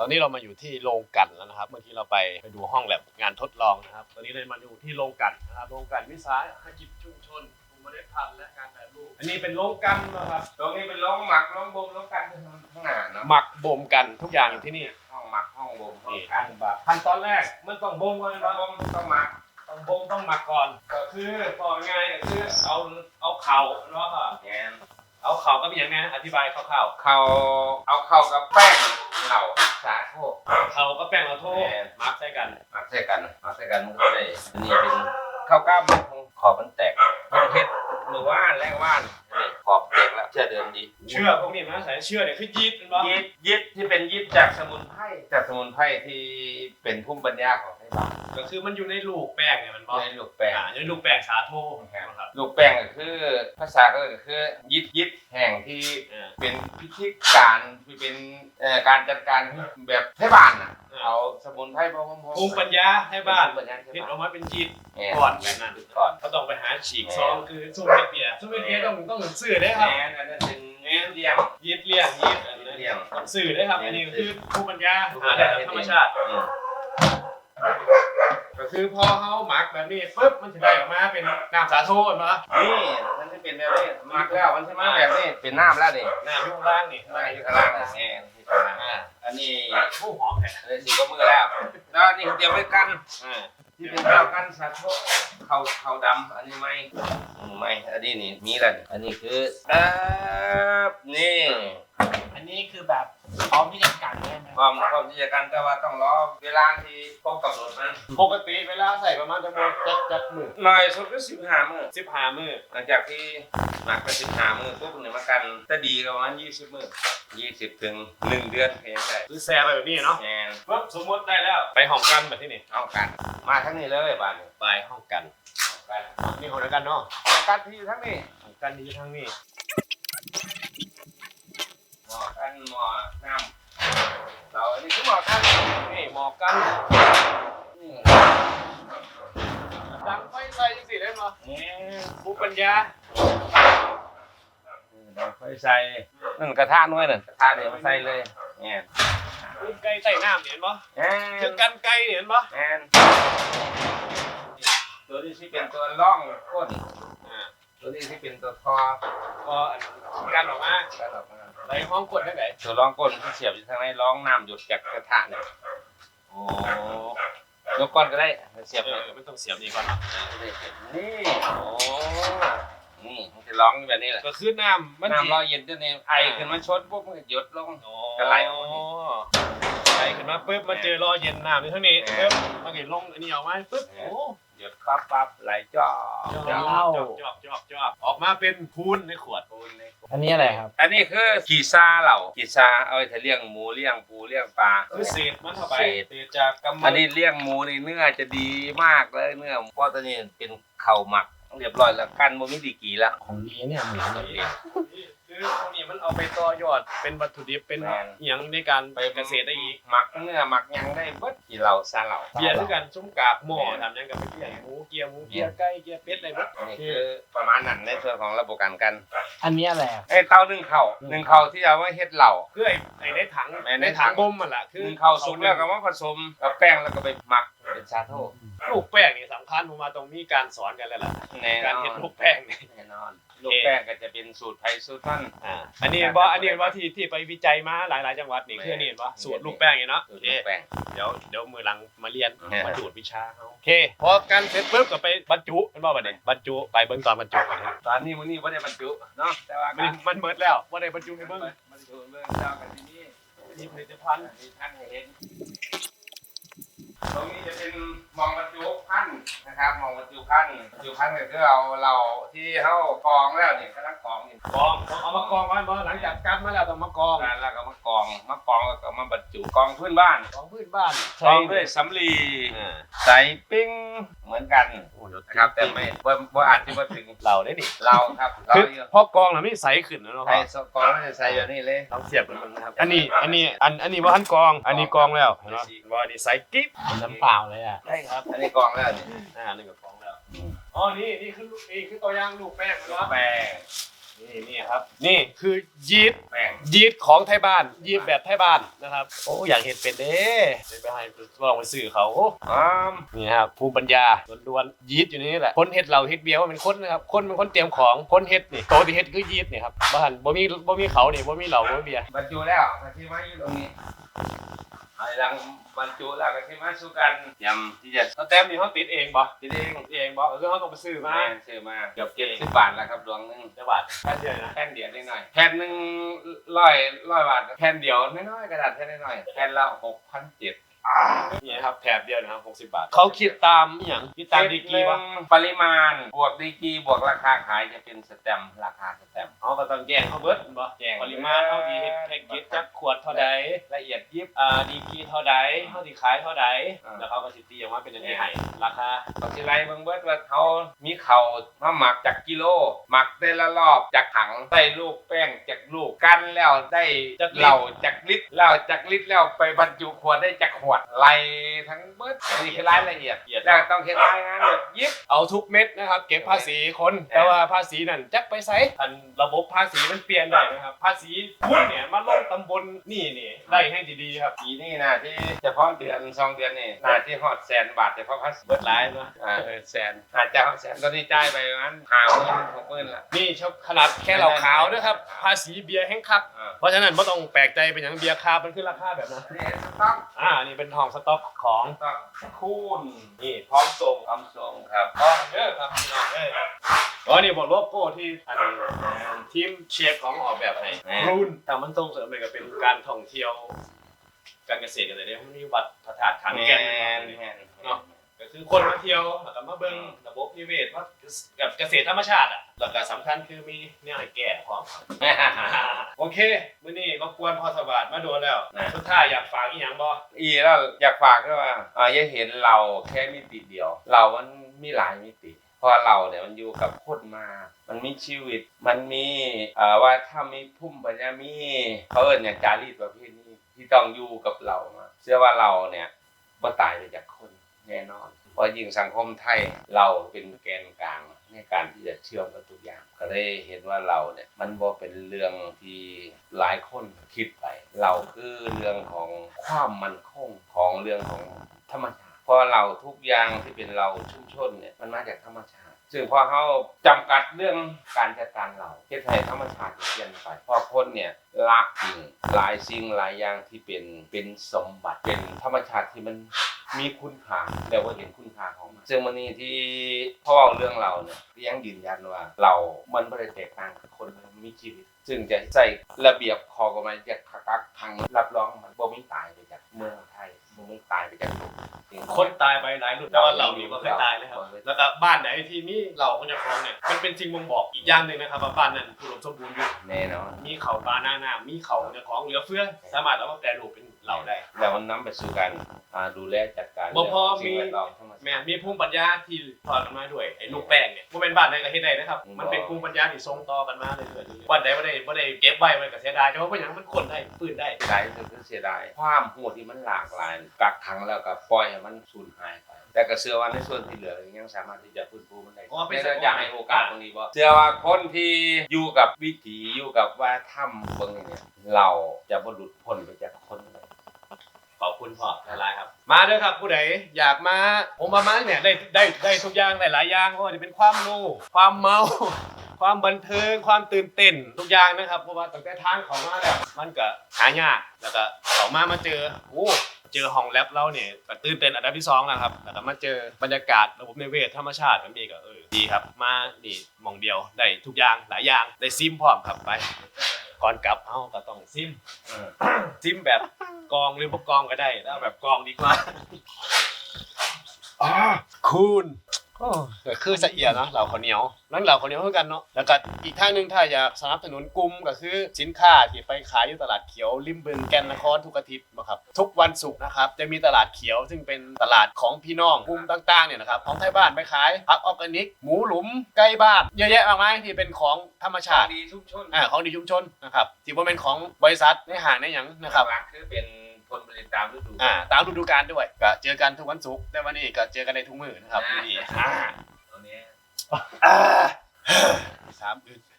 ตอนนี้เรามาอยู่ที่โรงกลันแล้วนะครับ เมื่อกี้เราไปไปดูห้องแลบงานทดลองนะครับ ตอนนี้เลยมาดูที่โรงกลันนะครับโรงกลันวิสาหกิจชุมชนกลุ่มเมล็ดพันธุ์และการแปรรูปอันนี้เป็นโรงกลันนะครับตรงนี้เป็นโรงหมักโรงบ่มโรงกันข้างหน้าเนาะหมักบ่มกันทุกอย่างอยู่ที่นี่ห้องหมักห้องบ่มห้องนี่กันขั้นตอนแรกมันต้องบ่มก่อนต้อนะงบ่มต้องหมักต้องบ่มต้องหมักก่อนก็คือต่อไงายๆก็คือเอาเอาเข่าเนาะครับแงนเอาเข่าก็เป็นอย่างไงอธิบายคร่าวเขาเอาเข้ากับแป้ง เหล่าสาโคๆเข่าก็แป้งเราโทษแม่นมักใส่กันหมักใส่กันหมักใส่กันมันก็ได้อันนี้เป็นข้าวกล้ามขอบมันแตกมันเฮ็ดมือว่านแรงว่านนี่ ขอบแตกแล้วเชื่อเดินดีเชื่อพวกนี้นะใส่เชื่อเนี่ยคือยีดเป็นปะยิดยิดที่เป็นยิดจากสมุนไพรจากสมุนไพรที่เป็นภูมิปัญญาของไทยเราก็คือมันอยู่ในลูกแป้งเนี่ยมันบอกในลูกแป้งอ่าอยู่ในลูกแป้งสาโทนะครับลูกแป้งก็คือภาษาก็คือยิดยิดแห่งที่เออเป็นพิธีการที่เป็นเอ่อการจัดการแบบให้บ้านน่ะ เออเอาสมุนไพรพร้อมๆภูมิปัญญาให้บ้านภูมิปัญญาให้คิดอบ้าอนกมาเป็นจีดแม่ก่อนแบบนั้นก่อนเขาต้องไปหาฉีกซองคือซุ่มเม็ดเบียร์ซุ่มเม็ดเบียร์ต้องต้องซื้อได้ครับแม่นั่นนะเป็นแม่เลี้ยงยีดเลี่ยงยีดอันนี้เลี่ยงต้องซื้อได้ครับอันนี้คือภูมิปัญญาหาได้จากธรรมชาติอืมก็คือพอเขาหมักแบบนี้ปุ๊บมันจะได้ออกมาเป็นน้ำสาโทเห็นปะนี่มันจะเป็นแบบนี้มักแล้วมันจะมาแบบนี้เป็นน้ำแล้วนี่น้ำอยู่ข้างล่างนี่น้ำอยู่ข้างล่างนี่ อ่าอันนี้ผู้หอมแผ่นนี้สีก็มือแล้วแล้วนี่เตรียมไว้กันอ่าที่เป็นข้าวกันสาโทเขาเขาดำอันนี้ไม่อืมไม่อันนี้นี่มีแล้วอันนี้คืออ่อนี่ อันนี้คือแบบพร้อมที่จะกัดใช่ไหมความความที่จะกันแต่ว่าต้องรอเวลาที่ครบกำหนดมันปกติเวลาใส่ประมาณจะโมงจัดจัดมือหน่อยสุดก็สิบห้ามื้อสิบห้ามือหลังจากที่หมักไปสิบห้ามื้อปุ๊บเนี่ยมากันจะดีก็ประมาณยี่สิบมื้อยี่สิบถึงหนึ่งเดือนก็ยังได้คือแซ่ไปแบบนี้เนาะแงนปุ๊บสมมติได้แล้วไปห้องกันแบบที่นี่เอากัน มาทั้งนี้เลยบ้านนี้ไปห้องกันเอากันนี่ห้องเดียวกันเนาะเอากันที่ทั้งนี้ห้องกันที่อยู่ทางนี้ หมอกันหมอน้ำเราอันนี้คือหมอกันนี่หมอกกันนี่ดังไฟใส่ยังสิได้มั้ยนี่ภูมิปัญญาเราค่อยใส่นั่นกระทะน้อยนั่นกระทะเดี๋ยวมาใส่เลยเนี่ยลูกไก่ใส่น้ำเห็นปะแอนคือกันไก่เห็นปะแอนตัวนี้ที่เป็นตัวร่องก้นตัวนี้ที่เป็นตัวคอก็อันกันออกมาแล้วออกมา ในห้องกดได้ไหนตัวร่องก้นที่เสียบอยู่ทางในร่องน้ำหยดจากกระทะเนี่ยโอ้ยกก้อนก็ได้เสียบเอเลยอไม่ต้องเสียบนี่ก่อนเนาะนี่โอ้นี่มันจะร้องแบบนี้แหละก็คือน้ำมันน้ำรอเย็นจนเนี่ยไอขึ้นมาชดปุ๊บมันก็หยดลงโอ้กระไหลออกมาไหลขึ้นมาปุ๊บมาเจอรอเย็นน้ำในทั้งนี้แหม่ปุ๊บมันก็ลงอันนี้ออกมาปุ๊บแหม่โอ้หยด ปั๊บปั๊บไหลจอจอกจอกจอกจอกจอกออกมาเป็นพูนในขวดอันนี้อะไรครับ อันนี้คือกีซาเหล่ากีซาเอาไว้ถ้าเลี้ยงหมูเลี้ยงปูเลี้ยงปลาคือเศษมันเข้าไปเศษจากกำมัอันนี้เลี้ยงหมูนี่เนื้อจะดีมากเลยเนื้อเพราะตัวนี้เป็นเข่าหมักเรียบร้อยแล้วกันบ่มีดีกี่ละของดีเนี่ยเหมือนเลย คือพวกนี้มันเอาไปต่อยอดเป็นวัตถุดิบเป็นแม่น อหย่างในการไปเกษตรได้อีกหมักเนื้อหมักหยังได้เบิดกี่เหล่าซาเหล่าเบียร์ด้วยกันซุ้มกากหม้อทำหยังกับเบียร์หมูเกี๊ยวหมูเกี๊ยวไก่เกี๊ยวเป็ดอะไรแบบอันนี้คือประมาณนั้นในส่วนของระบบการกันอันนี้อะไรครับไอ้เต้าหนึ่งเข่าหนึ่งเข่าที่เอาไว้เฮ็ดเหล่าคือไอ้ไอ้ในถังแม่นในถัง บ่มมันแหละคือหนึ่งเข่าสุกแล้วก็มาผสมกับแป้งแล้วก็ไปหมักเป็นชาโทลูกแป้งนี่สำคัญผมมาตรงมีการสอนกันแล้วล่ะแน่นการอเห็ดนลูกแป้งนี่แน่นอน ลูกแป้งก็จะเป็นสูตรไทยสูตรท่าน อ่าอันนี้ว่าอันนี้ว่าที่ที่ไปวิจัยมาหลายๆ จังหวัดนี่แม่คือนี่ว่าสูตรลูกแป้งนี่เนาะสูโอตรเคลูกแป้ง เดี๋ยวเดี๋ยวมือหลังมาเรียนแม่มาดูดวิชาเขาโอเคพอกันเสร็จปุ๊บก็ไปบรรจุเป็นบ่บัดนี้บรรจุไปเบิ่งตอนบรรจุกันครับตอนนี้มื้อนี้บ่ได้บรรจุเนาะแต่ว่ามันมันเบิดแล้วว่าได้บรรจุในเบิ่งบรรจุเบิ่งเจ้ากันที่นี่มีผลิตภัณฑ์มีท่านให้เห็น ตรงนี้จะเป็นมองบรรจุพันธุ์นะครับมองบรรจุพันธุ์บรรจุพันธุ์ก็คือเอาเราที่เขากองแล้วเนี่ยกำลังกองอยู่กองต้องเอามากองไว้บ่หลังจากกันมาแล้วต้องมากองงานแล้วก็มากองมากองแล้วก็มาบรรจุกองพื้นบ้านกองพื้นบ้านกองด้วยสำลีอ่าใส่ปิ้ง เหมือนกันโอ้เดี๋ยวนะครับแต่ไม่บ่บ่อาจจะมาถึงเราได้นี่เราครับเราคืออยู่พอกองแล้วไม่ใสขึ้นแล้วเนาะใส่สกองแล้วจะใส่อยู่นี่เลยต้องเสียบกันมันนะครับอันนี้อันนี้อันอันนี้ว่าทันกอง อันนี้กองแล้วเห็นไหมว่าอันนี้ใสกิ๊บเป็นน้ำเปล่าเลยอะได้ครับอันนี้กองแล้วนี่อ่านี่ก็กองแล้วอ๋อนี่นี่คือลูกนี่คือตัวอย่างลูกแป้งลูกเนาะแป้ง นี่นี่ครับ นี่คือยีสต์แป้งยีสต์ของไทยบ้าน ยีสต์แบบไทยบ้านนะครับ โอ้อยากเห็นเป็นเด้เดี๋ยวไปให้ลองไปซื้อเขาอ้ามนี่ครับภูมิปัญญาล้วนๆยีสต์อยู่ในนี่แหละ คนเฮ็ดเราเฮ็ดเบียร์ว่าเป็นคนนะครับ คนเป็นคนเตรียมของ คนเฮ็ดนี่โตที่เฮ็ดคือยีสต์นี่ครับบ้านบ่มีบ่มีเขานี่บ่มีเหล้าบ่มีเบียร์บรรจุแล้วกะทิมาอยู่ตรงนี้ ไอ้ลังบรรจุแล้วกะทิมาสู่กันยำที่จะสแตมป์นี่เขาติดเองบ่กินเองติดเองบ่ก็คือเขาต้องไปซื้อมาแม่ซื้อมาเกือบเจ็ดสิบบาทแล้วครับดวงหนึงจังหวัดแค่เดียวนะแผ่นเดียวนิดหน่อยแผ่นหนึ่งร้อยร้อยบาทแผ่นเดียวน้อยๆกระดาษแผ่นน้อยๆแผ่นละหกพันเจ็ด นี่ครับแถบเดียวนะครับ60บาท เขาคิดตามอหย่างคิดตามดีกรีป่ะปริมาณบวกดีกรีบวกราคาขายจะเป็นสแตมป์ราคาสแตมป์ เขาก็ต้องแย่งเขาเบิดบ่แจ้งปริมาณเท่าดีแพ็กเกจจักขวดเท่าใดละเอียดยิบอ่าดีกรีเท่าใดเท่าที่ขายเท่าใดอ่า แล้วเขาก็สิตีออกมาเป็นอันนี้ให้ราคาเขาสิไล่เบิ่งเบิดว่าเขามีเข่ามาหมักจากกิโล หมักแต่ละรอบจากถังได้ลูกแป้งจากลูกกันแล้วได้เหล้าจากลิตรแล้วจากลิตรแล้วไปบรรจุขวดได้จากขวดไล่ทั้งเบิดอันนี้คือรายละเอียดละเอียดแล้วต้องเฮ็ดรายงานแบบยิบเอาทุกเม็ดนะครับ เก็บภาษีคน แต่ว่าภาษีนั่นจักไปไสอันระบบภาษีมันเปลี่ยนได้นะครับ ภาษีพุ่นเนี่ยมาลงตำบลนี่นี่ได้ให้ดีๆครับปีนี้นะที่เฉพาะเดือนสองเดือนนี่น่าที่ฮอดแสนบาทเฉพาะภาษีเบิดหลายเนาะอ่าเออแสนอาจจะฮอดแสนตอนนี้จ่ายไปประมาณห้าหมื่นหกหมื่นละนี่ชอบขนาดแค่เหล้าขาวนะครับภาษีเบียร์แห้งคักอ่าเพราะฉะนั้นไม่ต้องแปลกใจเป็นอย่างเบียร์คาร์บมันขึ้นราคาแบบนั้นนี่สต๊อกอ่านี่เป็นทองสต็อกของสต๊อกคูณนี่พร้อมส่งคำส่งครับพร้อมเด้อครับพี่น้องเอ้ยอ๋อนี่บอกโลโก้ที่อันนี้ทีมเชฟของออกแบบให้รุ่นแต่มันส่งเสริมไปกับเป็นการท่องเที่ยว การเกษตรกันเลยเนี่ยมันมีวัดพระธาตุขันแมแก่นนนี่แมนเนาะก็คือคนมาเที่ยวแล้วก็มาเบิ่งระบบนิเวศว่ากับเกษตรธรรมชาติอะ แล้วก็สำคัญคือมีเนี่ยให้แก่พร้อมครับ โอเคมื้อนี้รบกวนพอสวัสดิ์มาโดนแล้วนะ สุดท้ายอยากฝากอีหยังบ่อีแล้วอยากฝากด้วยว่าอ่าอย่าเห็นเราแค่มิติเดียว เรามันมีหลายมิติ เพราะเราเนี่ยมันอยู่กับคนมา มันมีชีวิต มันมีเอ่อว่าถ้ามีพุ่มปัญญามีเขาเอิ้นอย่างจารีตประเภทนี้ที่ต้องอยู่กับเรามาเชื่อว่าเราเนี่ยบ่ตายไปจากคนแน่นอนเพราะยิ่งสังคมไทยเราเป็นแกนกลาง ในการที่จะเชื่อมกับทุกอย่างก็ได้เห็นว่าเราเนี่ยมันบ่เป็นเรื่องที่หลายคนคิดไป เราคือเรื่องของความมั่นคงของเรื่องของธรรมชาติเพราะเราทุกอย่างที่เป็นเราชุมชนเนี่ยมันมาจากธรรมชาติ ซึ่งพอเขาจำกัดเรื่องการจัดการเราเฮ็ดให้ธรรมชาติเปลี่ยนไปพอคนเนี่ยลากสิ่งหลายสิ่งหลายอย่างที่เป็นเป็นสมบัติเป็นธรรมชาติที่มันมีคุณค่าแต่ว่าเห็นคุณค่าของมันซึ่งวันนี้ที่พ่อเอาเรื่องเราเนี่ยยังยืนยันว่า เรา มันไม่ได้แตกต่างกับคนมีชีวิต ซึ่งจะใส่ระเบียบคอกฎหมายจากกักทางรับรองมันบ่มีตายไปจากเมือง ไทยบ่มีตายไปจากโลกจริงคนตายไปหลายรุ่นแต่ว่าเรานี่บ่เคยตายเลยครับ แล้วก็บ้านไหนที่มีเหล่าคนจะครองเนี่ยมันเป็นสิ่งบ่งบอกอีกอย่างหนึ่งนะครับว่าบ้านนั้นอุดมสมบูรณ์อยู่แน่นอนมีเขาปลาหน้าน้ำมีเขาจะของเหลือเฟือสามารถเอามาแปรรูปเป็นเหล่าได้แล้วมันนำไปสู่การอ่าดูแลจัดการบ่พอเรื่องสิ่งมีแวดล้อมธรรมชาติแม่มีภูมิปัญญาที่ถอดกันมาด้วยไอ้ลูกแป้งเนี่ยบ่ เป็นบ้านไหนก็เฮ็ดได้นะครับ มันเป็นภูมิปัญญาที่ส่งต่อกันมาเรื่อยๆบ้านใดบ่ได้บ่ได้เก็บไว้มันก็เสียดายแต่ว่าเป็นหยังมันคนได้ฟื้นได้เสียดายคือเสียดายความโหดที่มันหลากหลายกักขังแล้วก็ปล่อยให้มันสูญหายไปแต่ก็เชื่อว่าในส่วนที่เหลือยังสามารถที่จะฟื้นฟูมันได้เพราะว่าเป็นแต่อยากให้โอกาสตรงนี้บ่เชื่อว่าคนที่อยู่กับวิถีอยู่กับว่าถ้ำเบิ่งเนี่ยเราจะบ่หลุดพ้นไปจากคนเลยขอบคุณพ่อหลายๆครับ มาเด้อครับผู้ใดอยากมาผมมามาเนี่ยได้ได้ได้ทุกอย่างหลายอย่างเพราะว่าจะเป็นความรู้ความเมา ความบันเทิงความตื่นเต้นทุกอย่างนะครับเพราะว่าตั้งแต่ทางเขามาแล้วมันก็หายากแล้วก็เขามามาเจอโอ้เจอห้องแลบเราเนี่ยก็ตื่นเต้นอันดับที่สองแล้วครับแล้วก็มาเจอบรรยากาศระบบนิเวศธรรมชาติแบบนี้ก็เออดีครับ มานี่มองเดียวได้ทุกอย่างหลายอย่างได้ซิมพร้อมครับไป ก่อนกลับเฮาก็ต้องซิมเออซิมแบบกองหรือพวกกองก็ได้แล้วแบบกองดีกว่าอ๋อคูณโอ้ ก็คือสะเอียดเนาะเหล่าข้าวเหนียวนั่นเหล่าข้าวเหนียวเท่ากันเนาะแล้วก็อีกทางหนึ่งถ้าอยากสนับสนุนกลุ่มก็คือสินค้าที่ไปขายอยู่ตลาดเขียวริมบึงแก่นนครทุกอาทิตย์นะครับทุกวันศุกร์นะครับจะมีตลาดเขียวซึ่งเป็นตลาดของพี่น้องกลุ่มต่างๆเนี่ยนะครับของไทยบ้านไปขายผักออร์แกนิก หมูหลุมใกล้บ้านเยอะแยะมากมายที่เป็นของธรรมชาติดีชุมชนอ่าของดีชุมชนนะครับที่ว่าเป็นของบริษัทในห้างในหยังนะครับหลักๆคือเป็น ผลผลิตตามฤดูอ่าตามฤดูกาลด้วยก็เจอกันทุกวันศุกร์แต่วันนี้ก็เจอกันในทุกมื้อนะครับอ่านี่อ่าตัวนี้อ่าสามอึด